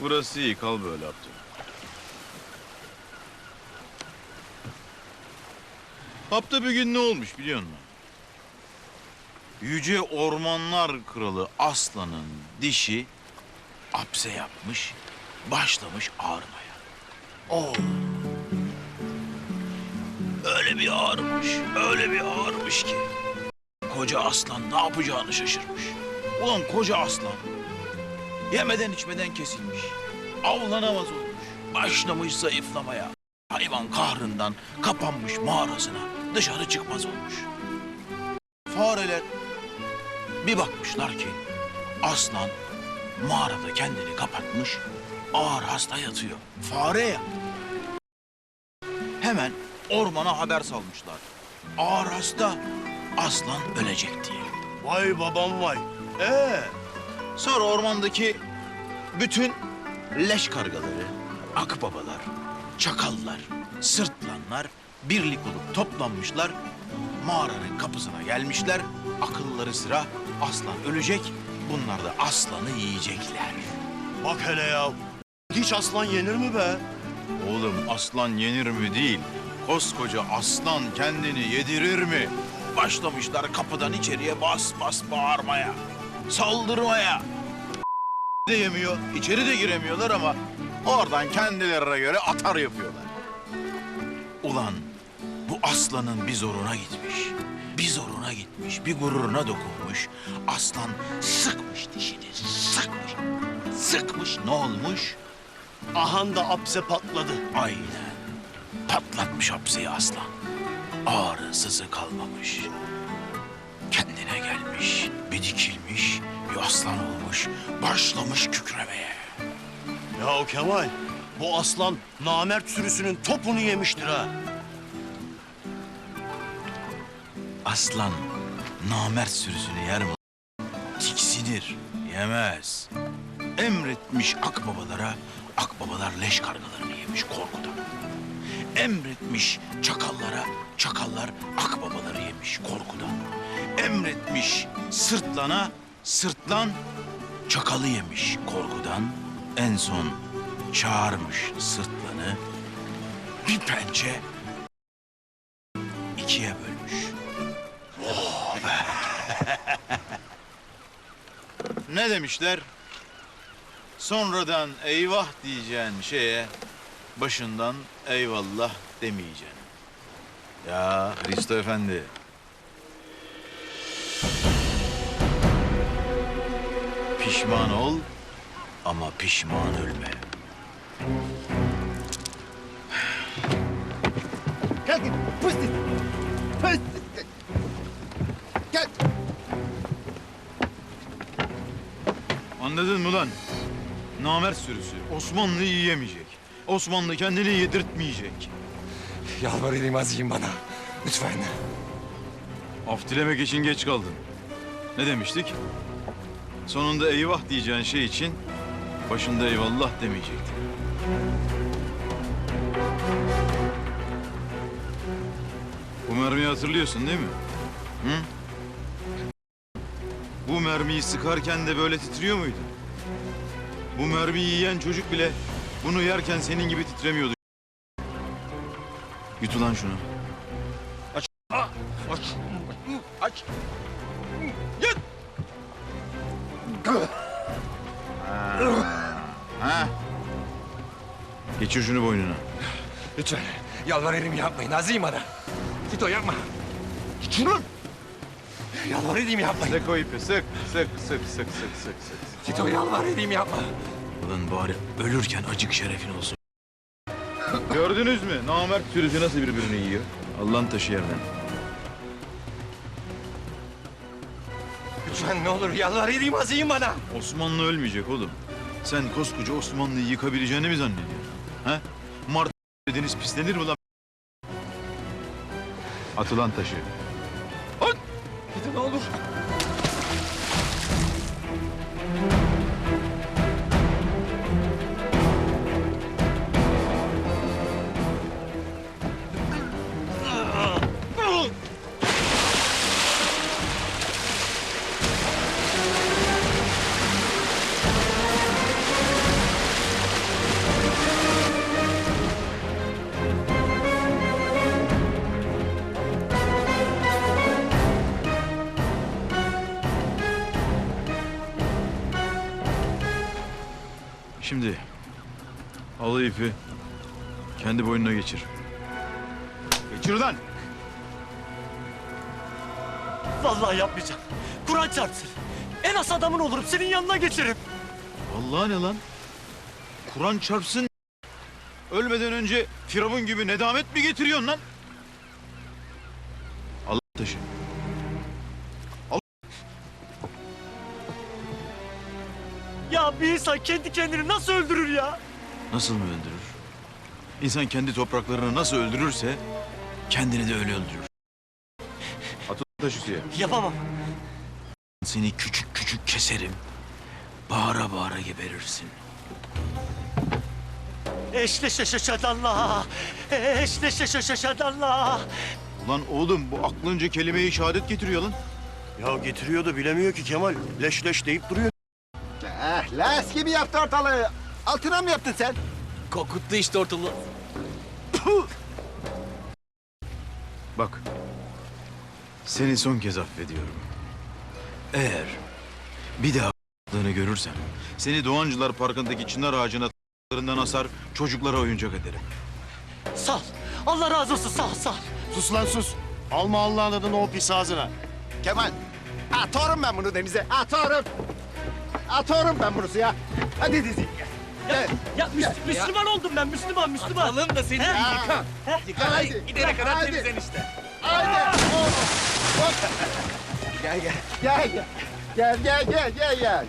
Burası iyi kal böyle Abdül. Hafta bir gün ne olmuş biliyor musun? Yüce Ormanlar Kralı Aslan'ın dişi apse yapmış, başlamış ağrımaya. Oo. Öyle bir ağrımış, öyle bir ağrımış ki. Koca aslan ne yapacağını şaşırmış. Ulan koca aslan yemeden içmeden kesilmiş. Avlanamaz olmuş. Başlamış zayıflamaya. Hayvan kahrından kapanmış mağarasına dışarı çıkmaz olmuş. Fareler bir bakmışlar ki aslan mağarada kendini kapatmış ağır hasta yatıyor. Fare ya. Hemen ormana haber salmışlar. Ağır hasta aslan ölecek diye. Vay babam vay. Ee, Sonra ormandaki bütün leş kargaları, akbabalar, çakallar, sırtlanlar birlik olup toplanmışlar. Mağaranın kapısına gelmişler. Akılları sıra aslan ölecek. Bunlar da aslanı yiyecekler. bak hele ya. Hiç aslan yenir mi be? Oğlum aslan yenir mi değil. Koskoca aslan kendini yedirir mi? Başlamışlar kapıdan içeriye bas bas bağırmaya. Saldırmaya. de yemiyor. içeri de giremiyorlar ama oradan kendilerine göre atar yapıyorlar. Ulan bu aslanın bir zoruna gitmiş. Bir zoruna gitmiş, bir gururuna dokunmuş. Aslan sıkmış dişini, sıkmış. Sıkmış ne olmuş? Ahan da apse patladı. Aynen. Patlatmış hapseyi aslan. Ağrı sızı kalmamış. Kendine gelmiş, dikilmiş, bir aslan olmuş. Başlamış kükremeye. Ya o Kemal, bu aslan namert sürüsünün topunu yemiştir ha. Aslan namert sürüsünü yer mi? Tiksinir, yemez. Emretmiş akbabalara, akbabalar leş kargalarını yemiş korkudan. Emretmiş çakallara, çakallar akbabaları yemiş korkudan. Emretmiş sırtlana, sırtlan çakalı yemiş korkudan. En son çağırmış sırtlanı, bir pençe ikiye bölmüş. Ne demişler? Sonradan eyvah diyeceğin şeye başından eyvallah demeyeceksin. Ya Hristo Efendi. Pişman ol ama pişman ölme. Gel gel. Pıstık. Pıstık. Gel. Anladın mı lan? Namert sürüsü Osmanlı'yı yiyemeyecek. Osmanlı kendini yedirtmeyecek. Yalvarırım azıyım bana. Lütfen. Af dilemek için geç kaldın. Ne demiştik? Sonunda eyvah diyeceğin şey için başında eyvallah demeyecektin. Bu mermiyi hatırlıyorsun değil mi? Hı? Bu mermiyi sıkarken de böyle titriyor muydu? Bu mermiyi yiyen çocuk bile bunu yerken senin gibi titremiyordu. Yut ulan şunu. Aç. Aç. Ha? Geçir şunu boynuna. Lütfen. Yalvarırım yapmayın. Azıyım bana. Tito yapma. Şunu. Yalvarırım yapmayın. Sık o ipi, sık. Sık, sık, sık, sık, sık, sık. Tito yalvarırım yapma. Ulan bari ölürken acık şerefin olsun. Gördünüz mü? Namert sürüsü nasıl birbirini yiyor? Allah'ın taşı yerden. Lütfen ne olur yalvarırım azıyım bana. Osmanlı ölmeyecek oğlum. Sen koskoca Osmanlı'yı yıkabileceğini mi zannediyorsun? Ha? Mart dediniz pislenir mi lan? Atılan taşı. Tito ne olur. Şimdi al ipi kendi boynuna geçir. Geçir lan. Vallahi yapmayacağım. Kur'an çarpsın. En az adamın olurum. Senin yanına geçerim. Vallahi ne lan? Kur'an çarpsın. Ölmeden önce Firavun gibi nedamet mi getiriyorsun lan? Allah taşı. Ya bir insan kendi kendini nasıl öldürür ya? Nasıl mı öldürür? İnsan kendi topraklarını nasıl öldürürse kendini de öyle öldürür. At o taşı suya. Yapamam. Seni küçük küçük keserim. Bağıra bağıra geberirsin. Eşleşeşeşedallah. Eşleşeşeşedallah. Ulan oğlum bu aklınca kelime-i şehadet getiriyor lan. Ya getiriyor da bilemiyor ki Kemal. Leş leş deyip duruyor. Las gibi yaptı ortalığı. Altına mı yaptın sen? Kokuttu işte ortalığı. Bak. Seni son kez affediyorum. Eğer bir daha aklını görürsem seni Doğancılar Parkı'ndaki çınar ağacına t**larından asar çocuklara oyuncak ederim. Sağ ol. Allah razı olsun. Sağ ol, sağ ol. Sus lan sus. Alma Allah'ın adını o pis ağzına. Kemal. Atarım ben bunu denize. Atarım. Atarım ben bunu suya. Hadi dizi. Gel. Ya Müs- Müslüman oldum ben. Müslüman, Müslüman. Atalım da seni yıkan. Yıkan. Haydi. Gidene kadar Haydi. temizlen işte. Haydi. Gel gel. Gel gel. Gel gel gel gel gel.